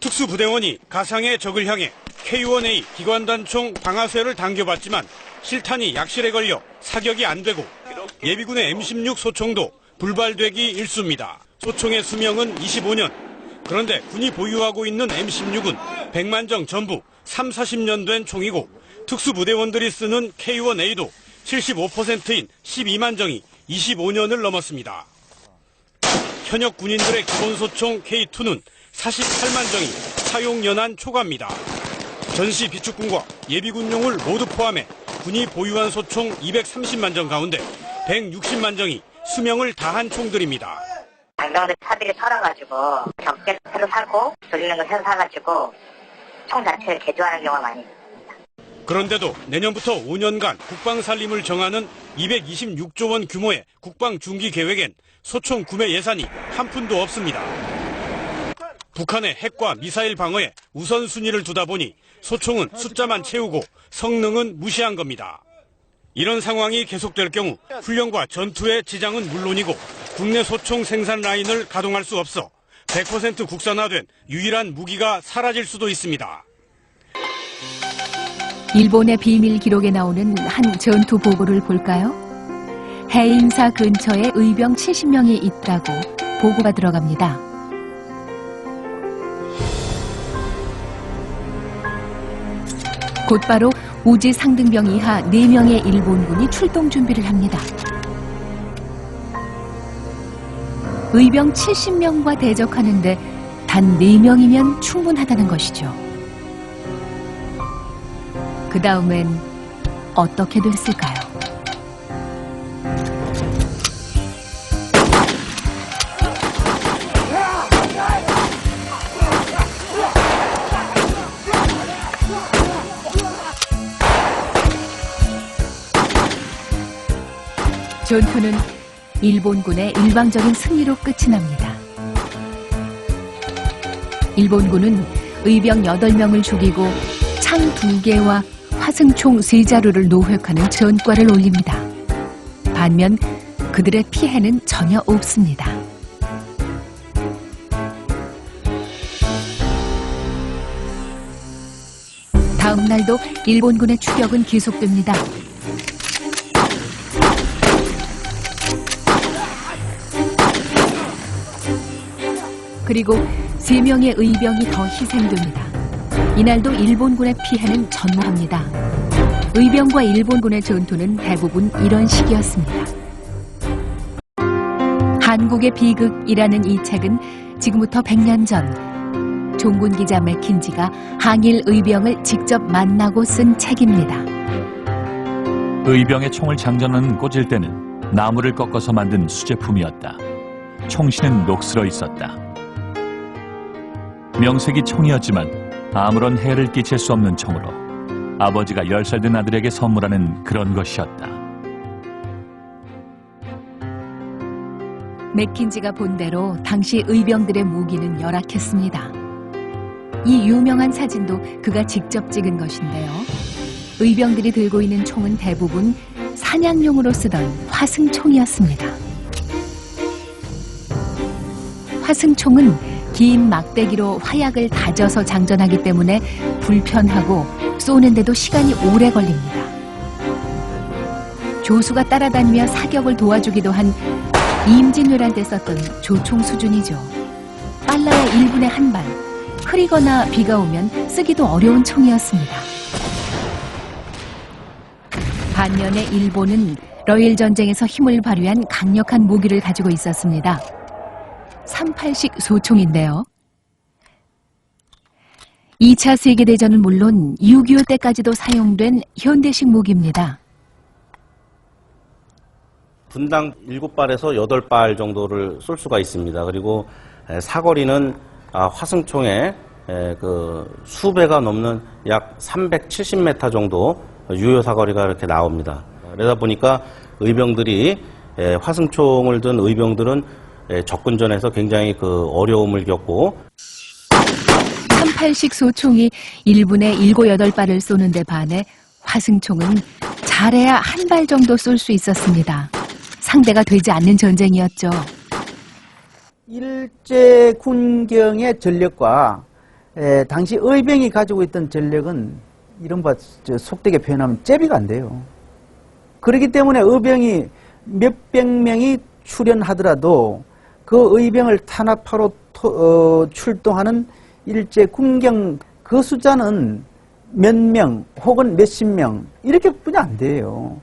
특수부대원이 가상의 적을 향해 K1A 기관단총 방아쇠를 당겨봤지만 실탄이 약실에 걸려 사격이 안 되고 예비군의 M16 소총도 불발되기 일쑤입니다. 소총의 수명은 25년. 그런데 군이 보유하고 있는 M16은 100만정 전부 3, 40년 된 총이고 특수부대원들이 쓰는 K1A도 75%인 12만 정이 25년을 넘었습니다. 현역 군인들의 기본 소총 K2는 48만 정이 사용 연한 초과입니다. 전시 비축군과 예비군용을 모두 포함해 군이 보유한 소총 230만 정 가운데 160만 정이 수명을 다한 총들입니다. 장병들 차들이 살아가지고 적게 새로 사고 돌리는 거 새로 사가지고 총 자체를 개조하는 경우가 많이 있어요. 그런데도 내년부터 5년간 국방 살림을 정하는 226조 원 규모의 국방 중기 계획엔 소총 구매 예산이 한 푼도 없습니다. 북한의 핵과 미사일 방어에 우선순위를 두다 보니 소총은 숫자만 채우고 성능은 무시한 겁니다. 이런 상황이 계속될 경우 훈련과 전투의 지장은 물론이고 국내 소총 생산 라인을 가동할 수 없어 100% 국산화된 유일한 무기가 사라질 수도 있습니다. 일본의 비밀 기록에 나오는 한 전투 보고를 볼까요? 해인사 근처에 의병 70명이 있다고 보고가 들어갑니다. 곧바로 우지 상등병 이하 4명의 일본군이 출동 준비를 합니다. 의병 70명과 대적하는데 단 4명이면 충분하다는 것이죠. 그 다음엔 어떻게 됐을까요? 전투는 일본군의 일방적인 승리로 끝이 납니다. 일본군은 의병 8명을 죽이고 창 2개와 화승총 3자루를 노획하는 전과를 올립니다. 반면 그들의 피해는 전혀 없습니다. 다음 날도 일본군의 추격은 계속됩니다. 그리고 세 명의 의병이 더 희생됩니다. 이날도 일본군의 피해는 전무합니다. 의병과 일본군의 전투는 대부분 이런 식이었습니다. 한국의 비극이라는 이 책은 지금부터 100년 전 종군 기자 맥킨지가 항일 의병을 직접 만나고 쓴 책입니다. 의병의 총을 장전하는 꽂을 때는 나무를 꺾어서 만든 수제품이었다. 총신은 녹슬어 있었다. 명색이 총이었지만 아무런 해를 끼칠 수 없는 총으로 아버지가 10살 된 아들에게 선물하는 그런 것이었다. 맥킨지가 본 대로 당시 의병들의 무기는 열악했습니다. 이 유명한 사진도 그가 직접 찍은 것인데요. 의병들이 들고 있는 총은 대부분 사냥용으로 쓰던 화승총이었습니다. 화승총은 긴 막대기로 화약을 다져서 장전하기 때문에 불편하고 쏘는데도 시간이 오래 걸립니다. 조수가 따라다니며 사격을 도와주기도 한 임진왜란 때 썼던 조총 수준이죠. 빨라야 1분에 한 발, 흐리거나 비가 오면 쓰기도 어려운 총이었습니다. 반면에 일본은 러일 전쟁에서 힘을 발휘한 강력한 무기를 가지고 있었습니다. 38식 소총인데요. 2차 세계대전은 물론 6.25 때까지도 사용된 현대식 무기입니다. 분당 7발에서 8발 정도를 쏠 수가 있습니다. 그리고 에, 사거리는 아, 화승총의 에, 그 수배가 넘는 약 370m 정도 유효 사거리가 이렇게 나옵니다. 그러다 보니까 의병들이 에, 화승총을 든 의병들은 에, 접근전에서 굉장히 그 어려움을 겪고 38식 소총이 1분에 7, 8발을 쏘는데 반해 화승총은 잘해야 한 발 정도 쏠 수 있었습니다. 상대가 되지 않는 전쟁이었죠. 일제 군경의 전력과 에, 당시 의병이 가지고 있던 전력은 이른바 저 속되게 표현하면 잽이가 안 돼요. 그렇기 때문에 의병이 몇백 명이 출연하더라도 그 의병을 탄압하러 토- 어, 출동하는 일제 군경 그 숫자는 몇 명 혹은 몇십 명 이렇게 뿐이 안 돼요.